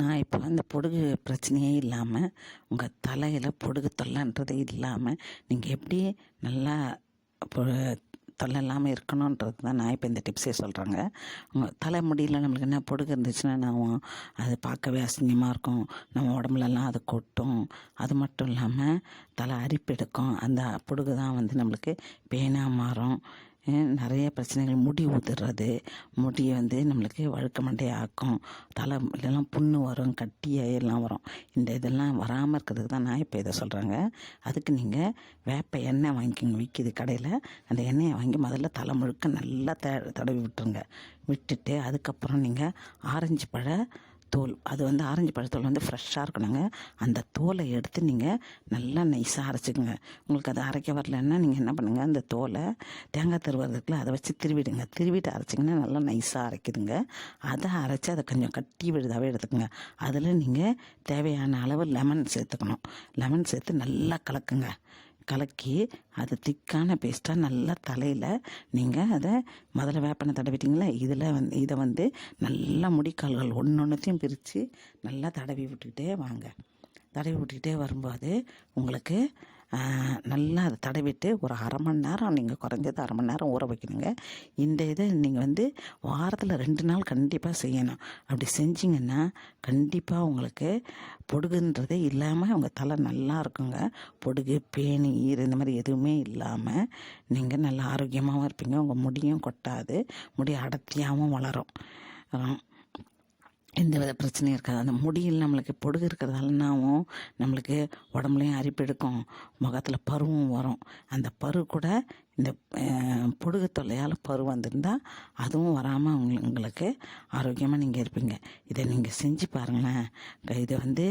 நான் இப்போ அந்த பொடுகு பிரச்சனையே இல்லாமல் உங்கள் தலையில் பொடுகு தொல்லைன்றதே இல்லாமல் நீங்கள் எப்படி நல்லா தொல்லை இல்லாமல் இருக்கணுன்றது தான் நான் இப்போ இந்த டிப்ஸே சொல்கிறாங்க உங்கள் தலை முடியல நம்மளுக்கு என்ன பொடுகு இருந்துச்சுன்னா நான் அது பார்க்கவே அசிங்கமாக இருக்கும். நம்ம உடம்புலலாம் அது கொட்டும். அது மட்டும் இல்லாமல் தலை அரிப்பு எடுக்கும். அந்த பொடுகு தான் வந்து நம்மளுக்கு பேனாக மாறும். நிறைய பிரச்சனைகள் முடி உதிர்றது. முடியை வந்து நம்மளுக்கு வழுக்க மண்டே ஆக்கும். தலை இதெல்லாம் புண்ணு வரும் கட்டியாக எல்லாம் வரும். இந்த இதெல்லாம் வராமல் இருக்கிறதுக்கு தான் நான் இப்போ இதை சொல்கிறேங்க அதுக்கு நீங்கள் வேப்ப எண்ணெய் வாங்கிக்கோங்க. விற்கிது கடையில். அந்த எண்ணெயை வாங்கி முதல்ல தலை முழுக்க நல்லா த தடவி விட்டுருங்க. விட்டுட்டு அதுக்கப்புறம் நீங்கள் ஆரஞ்சு பழ தோல் அது வந்து ஆரஞ்சு பழத்தோல் வந்து ஃப்ரெஷ்ஷாக இருக்கணுங்க. அந்த தோலை எடுத்து நீங்கள் நல்லா நைஸாக அரைச்சிக்கோங்க. உங்களுக்கு அது அரைக்க வரலன்னா நீங்கள் என்ன பண்ணுங்கள் அந்த தோலை தேங்காய் திருவுறதுக்குள்ள அதை வச்சு திருவிடுங்க. திருவிட்டு அரைச்சிங்கன்னா நல்லா நைஸாக அரைக்குதுங்க. அதை அரைச்சி அதை கொஞ்சம் கட்டி விழுதாகவே எடுத்துக்கோங்க. அதில் நீங்கள் தேவையான அளவு லெமன் சேர்த்துக்கணும். லெமன் சேர்த்து நல்லா கலக்குங்க. கலக்கி அது திக்கான பேஸ்ட்டாக நல்லா தலையில் நீங்கள் அதை முதல்ல வேப்பனை தடவிட்டீங்களா? இதில் வந்து இதை வந்து நல்லா முடிக்கால்கள் ஒன்று ஒன்றுத்தையும் பிரித்து நல்லா தடவி விட்டுக்கிட்டே வாங்க. தடவி விட்டுக்கிட்டே வரும்போது உங்களுக்கு நல்லா அதை தடவிட்டு ஒரு அரை மணி நேரம் நீங்கள் குறைஞ்சது அரை மணி நேரம் ஊற வைக்கணுங்க. இந்த இதை நீங்கள் வந்து வாரத்தில் ரெண்டு நாள் கண்டிப்பாக செய்யணும். அப்படி செஞ்சீங்கன்னா கண்டிப்பாக உங்களுக்கு பொடுகுன்றதே இல்லாமல் உங்கள் தலை நல்லா இருக்குங்க. பொடுகு பேனி ஈர் இந்த மாதிரி எதுவுமே இல்லாமல் நீங்கள் நல்லா ஆரோக்கியமாகவும் இருப்பீங்க. உங்கள் முடியும் கொட்டாது. முடி அடர்த்தியாகவும் வளரும். அப்புறம் எந்த வித பிரச்சனையும் இருக்காது. அந்த முடியில் நம்மளுக்கு பொடுகு இருக்கிறதால என்னாகும் நம்மளுக்கு உடம்புலையும் அரிப்பெடுக்கும் முகத்தில் பருவும் வரும். அந்த பரு கூட இந்த பொடுகு தொல்லையால் பரு வந்திருந்தால் அதுவும் வராமல் உங்களுக்கு ஆரோக்கியமாக நீங்கள் இருப்பீங்க. இதை நீங்கள் செஞ்சு பாருங்களேன். இது வந்து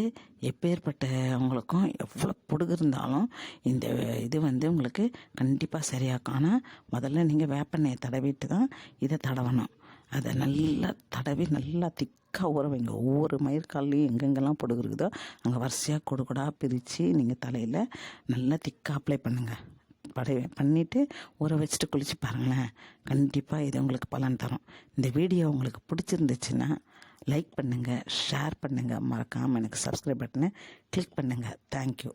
எப்பேற்பட்டவங்களுக்கும் எவ்வளோ பொடுகு இருந்தாலும் இந்த இது வந்து உங்களுக்கு கண்டிப்பாக சரியாக்கும். ஆனால் முதல்ல நீங்கள் வேப்பெண்ணெயை தடவிட்டு தான் இதை தடவணும். அதை நல்லா தடவி நல்லா திக்காக ஊற வைங்க. ஒவ்வொரு மயிர்கால்லையும் எங்கெங்கெல்லாம் பொடுகு அங்கே வரிசையாக கொடு பிரித்து நீங்கள் தலையில் நல்லா திக்காக அப்ளை பண்ணுங்கள் படை பண்ணிவிட்டு ஊற வச்சுட்டு குளிச்சு பாருங்களேன். கண்டிப்பாக இது உங்களுக்கு பலன் தரும். இந்த வீடியோ உங்களுக்கு பிடிச்சிருந்துச்சுன்னா லைக் பண்ணுங்கள் ஷேர் பண்ணுங்கள் மறக்காமல் எனக்கு சப்ஸ்கிரைப் பட்டனை கிளிக் பண்ணுங்கள் தேங்க்யூ